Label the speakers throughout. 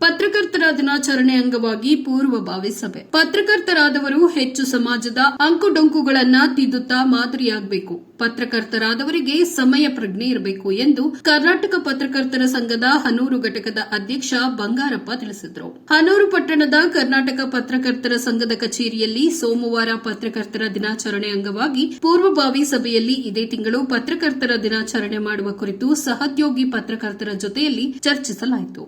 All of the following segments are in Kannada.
Speaker 1: ಪತ್ರಕರ್ತರ ದಿನಾಚರಣೆ ಅಂಗವಾಗಿ ಪೂರ್ವಭಾವಿ ಸಭೆ. ಪತ್ರಕರ್ತರಾದವರು ಹೆಚ್ಚು ಸಮಾಜದ ಅಂಕುಡೊಂಕುಗಳನ್ನ ತಿದ್ದುತ್ತಾ ಮಾದರಿಯಾಗಬೇಕು. ಪತ್ರಕರ್ತರಾದವರಿಗೆ ಸಮಯ ಪ್ರಜ್ಞೆ ಇರಬೇಕು ಎಂದು ಕರ್ನಾಟಕ ಪತ್ರಕರ್ತರ ಸಂಘದ ಹನೂರು ಘಟಕದ ಅಧ್ಯಕ್ಷ ಬಂಗಾರಪ್ಪ ತಿಳಿಸಿದರು. ಹನೂರು ಪಟ್ಟಣದ ಕರ್ನಾಟಕ ಪತ್ರಕರ್ತರ ಸಂಘದ ಕಚೇರಿಯಲ್ಲಿ ಸೋಮವಾರ ಪತ್ರಕರ್ತರ ದಿನಾಚರಣೆ ಅಂಗವಾಗಿ ಪೂರ್ವಭಾವಿ ಸಭೆಯಲ್ಲಿ ಇದೇ ತಿಂಗಳು ಪತ್ರಕರ್ತರ ದಿನಾಚರಣೆ ಮಾಡುವ ಕುರಿತು ಸಹದ್ಯೋಗಿ ಪತ್ರಕರ್ತರ ಜೊತೆಯಲ್ಲಿ ಚರ್ಚಿಸಲಾಯಿತು.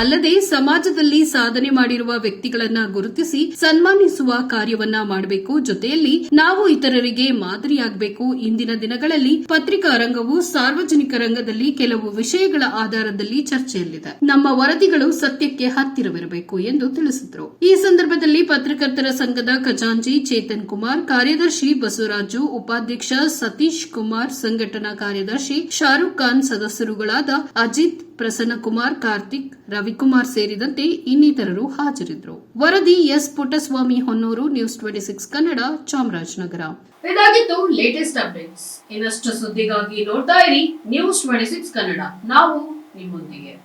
Speaker 1: ಅಲ್ಲದೆ ಸಮಾಜದಲ್ಲಿ ಸಾಧನೆ ಮಾಡಿರುವ ವ್ಯಕ್ತಿಗಳನ್ನ ಗುರುತಿಸಿ ಸನ್ಮಾನಿಸುವ ಕಾರ್ಯವನ್ನ ಮಾಡಬೇಕು. ಜೊತೆಯಲ್ಲಿ ನಾವು ಇತರರಿಗೆ ಮಾದರಿಯಾಗಬೇಕು. ಇಂದಿನ ದಿನಗಳಲ್ಲಿ ಪತ್ರಿಕಾ ರಂಗವು ಸಾರ್ವಜನಿಕ ರಂಗದಲ್ಲಿ ಕೆಲವು ವಿಷಯಗಳ ಆಧಾರದಲ್ಲಿ ಚರ್ಚೆಯಲ್ಲಿದೆ. ನಮ್ಮ ವರದಿಗಳು ಸತ್ಯಕ್ಕೆ ಹತ್ತಿರವಿರಬೇಕು ಎಂದು ತಿಳಿಸಿದರು. ಈ ಸಂದರ್ಭದಲ್ಲಿ ಪತ್ರಕರ್ತರ ಸಂಘದ ಖಜಾಂಚಿ ಚೇತನ್ ಕುಮಾರ್, ಕಾರ್ಯದರ್ಶಿ ಬಸವರಾಜು, ಉಪಾಧ್ಯಕ್ಷ ಸತೀಶ್ ಕುಮಾರ್, ಸಂಘಟನಾ ಕಾರ್ಯದರ್ಶಿ ಶಾರುಖ್ ಖಾನ್ ಸದಸ್ಯರುಗಳಾದ ಅಜಿತ್ ಪ್ರಸನ್ನಕುಮಾರ್, ಕಾರ್ತಿಕ್ ರವಿಕುಮಾರ್ ಸೇರಿದಂತೆ ಇನ್ನಿತರರು ಹಾಜರಿದ್ದರು. ವರದಿ S Puttaswamy Honnur, news twenty six Kannada, Chamarajanagar.
Speaker 2: ಇದಾಗಿತ್ತು ಲೇಟೆಸ್ಟ್ ಅಪ್ಡೇಟ್ಸ್ ಇನ್ನಷ್ಟು ಸುದ್ದಿಗಾಗಿ ನೋಡ್ತಾ ಇರಿ ನ್ಯೂಸ್ ಟ್ವೆಂಟಿ ಸಿಕ್ಸ್ ಕನ್ನಡ. ನಾವು ನಿಮ್ಮೊಂದಿಗೆ.